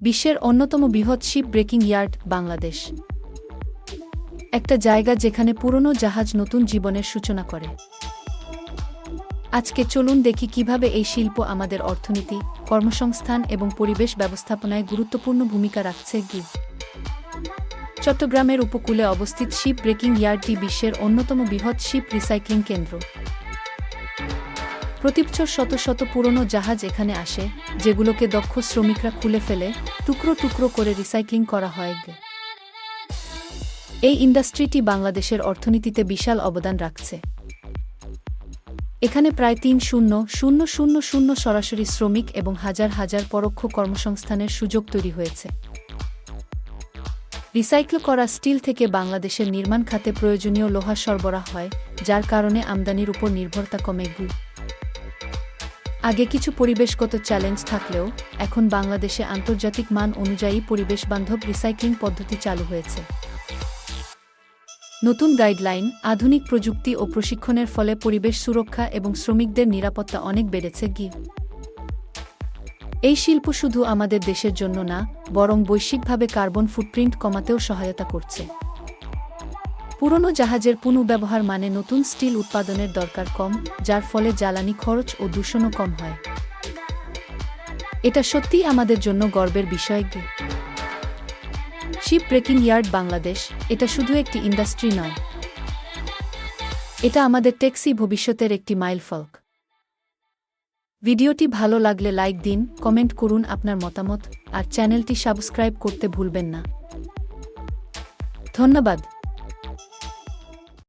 বিশ্বের অন্যতম বৃহৎ শিপ ব্রেকিং ইয়ার্ড, বাংলাদেশ। একটা জায়গা যেখানে পুরনো জাহাজ নতুন জীবনের সূচনা করে। আজকে চলুন দেখি কীভাবে এই শিল্প আমাদের অর্থনীতি, কর্মসংস্থান এবং পরিবেশ ব্যবস্থাপনায় গুরুত্বপূর্ণ ভূমিকা রাখছে গি চট্টগ্রামের উপকূলে অবস্থিত শিপ ব্রেকিং ইয়ার্ডটি বিশ্বের অন্যতম বৃহৎ শিপ রিসাইক্লিং কেন্দ্র। প্রতিবছর শত শত পুরনো জাহাজ এখানে আসে, যেগুলোকে দক্ষ শ্রমিকরা খুলে ফেলে, টুকরো টুকরো করে রিসাইক্লিং করা হয়। এই ইন্ডাস্ট্রিটি বাংলাদেশের অর্থনীতিতে বিশাল অবদান রাখছে। এখানে প্রায় তিন শূন্য শূন্য শূন্য শূন্য সরাসরি শ্রমিক এবং হাজার হাজার পরোক্ষ কর্মসংস্থানের সুযোগ তৈরি হয়েছে। রিসাইকেল করা স্টিল থেকে বাংলাদেশের নির্মাণ খাতে প্রয়োজনীয় লোহা সরবরাহ হয়, যার কারণে আমদানির উপর নির্ভরতা কমে গু আগে কিছু পরিবেশগত চ্যালেঞ্জ থাকলেও, এখন বাংলাদেশে আন্তর্জাতিক মান অনুযায়ী পরিবেশবান্ধব রিসাইক্লিং পদ্ধতি চালু হয়েছে। নতুন গাইডলাইন, আধুনিক প্রযুক্তি ও প্রশিক্ষণের ফলে পরিবেশ সুরক্ষা এবং শ্রমিকদের নিরাপত্তা অনেক বেড়েছে গি। এই শিল্প শুধু আমাদের দেশের জন্য না, বরং বৈশ্বিকভাবে কার্বন ফুটপ্রিন্ট কমাতেও সহায়তা করছে। পুরনো জাহাজের পুনঃব্যবহার মানে নতুন স্টিল উৎপাদনের দরকার কম, যার ফলে জ্বালানি খরচ ও দূষণও কম হয়। এটা সত্যিই আমাদের জন্য গর্বের বিষয় শিপ ব্রেকিং ইয়ার্ড বাংলাদেশ এটা শুধু একটি ইন্ডাস্ট্রি নয়। এটা আমাদের ট্যাক্সি ভবিষ্যতের একটি মাইলফলক ভিডিওটি ভালো লাগলে লাইক দিন কমেন্ট করুন আপনার মতামত, আর চ্যানেলটি সাবস্ক্রাইব করতে ভুলবেন না। ধন্যবাদ।